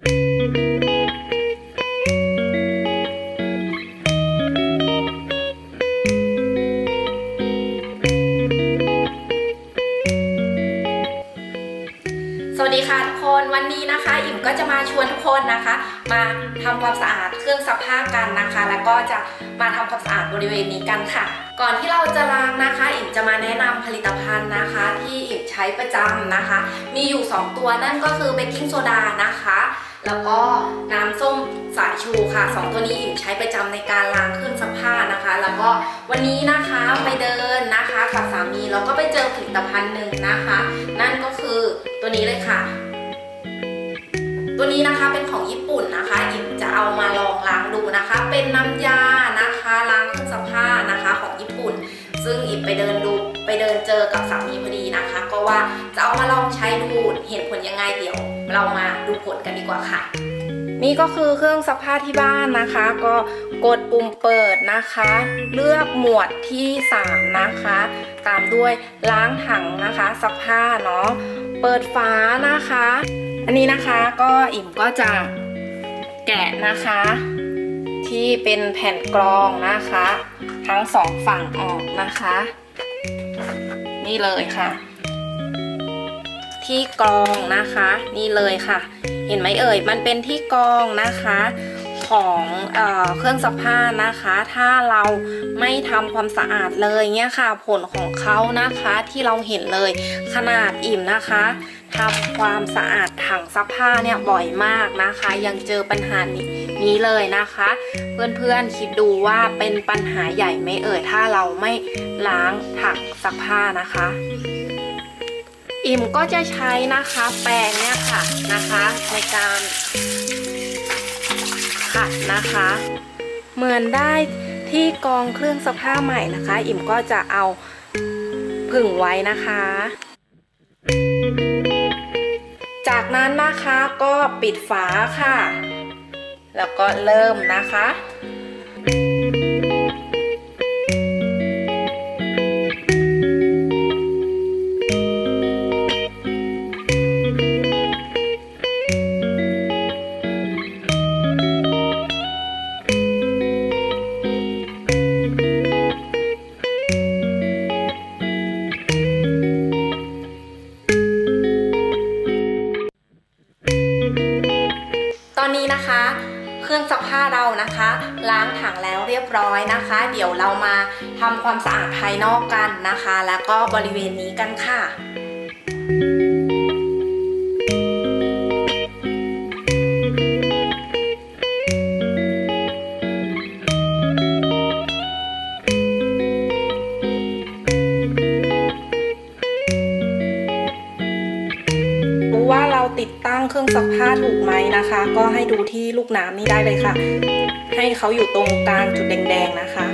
สวัสดีค่ะทุกคนวันนี้นะคะ อิ่มก็จะมาชวนทุกคนนะคะ มาทำความสะอาดเครื่องซักผ้ากันนะคะ แล้วก็จะมาทำความสะอาดบริเวณนี้กันค่ะ ก่อนที่เราจะล้างนะคะ อิ่มจะมาแนะนำผลิตภัณฑ์นะคะ ที่อิ่มใช้ประจำนะคะ มีอยู่ 2 ตัวนั่นก็คือเบกกิ้งโซดานะคะ แล้วก็น้ำส้มสายชูค่ะสองตัวนี้อิ่มใช้ประจำในการล้างเครื่องซักผ้านะคะ แล้วก็วันนี้นะคะไปเดินนะคะกับสามีแล้วก็ไปเจอผลิตภัณฑ์หนึ่งนะคะ นั่นก็คือตัวนี้เลยค่ะ ตัวนี้นะคะเป็นของญี่ปุ่นนะคะ อิ่มจะเอามาลองล้างดูนะคะ เป็นน้ำยานะคะล้างเครื่องซักผ้านะคะของญี่ปุ่น ซึ่งอิ่มไปเดินดูไปเดินเจอกับสามีพอดีนะคะ ก็ว่าจะเอามาลองใช้ดูเห็นผลยังไงเดี๋ยว เรามาดูผลกันดีกว่าค่ะ นี่ก็คือเครื่องซักผ้าที่บ้านนะคะ ก็กดปุ่มเปิดนะคะ เลือกหมวดที่ 3 นะคะ ตามด้วยล้างถังนะคะซักผ้าเนาะเปิดฝานะคะ อันนี้นะคะก็อิ่มก็จะแกะนะคะ ที่เป็นแผ่นกรองนะคะ ทั้งสองฝั่งออกนะคะ นี่เลยค่ะ ที่กรองนะคะ นี่เลยค่ะ เห็นไหมเอ่ย มันเป็นที่กรองนะคะของเออเครื่องซักผ้านะคะ ถ้าเราไม่ทำความสะอาดเลยเนี่ยค่ะ ผลของเขานะคะที่เราเห็นเลยขนาดอิ่มนะคะทำความสะอาดถังซักผ้าเนี่ยบ่อยมากนะคะ ยังเจอปัญหานี้นี้เลยนะคะ เพื่อนๆคิดดูว่าเป็นปัญหาใหญ่ไหมเอ่ยถ้าเราไม่ล้างถังซักผ้านะคะ อิ่มก็จะใช้นะคะแปรงเนี่ยค่ะนะคะในการขัดนะคะ เหมือนได้ที่กองเครื่องซักผ้าใหม่นะคะ อิ่มก็จะเอาผึ่งไว้นะคะ จากนั้นนะคะก็ปิดฝาค่ะ แล้วก็เริ่มนะคะ อนนี้นะคะ เครื่องซักผ้าเรานะคะ ล้างถังแล้วเรียบร้อยนะคะ เดี๋ยวเรามาทำความสะอาดภายนอกกันนะคะ แล้วก็บริเวณนี้กันค่ะ เราติดตั้งเครื่องซักผ้าถูกไหมนะคะ ก็ให้ดูที่ลูกน้ำนี่ได้เลยค่ะ ให้เขาอยู่ตรงกลางจุดแดงๆนะคะ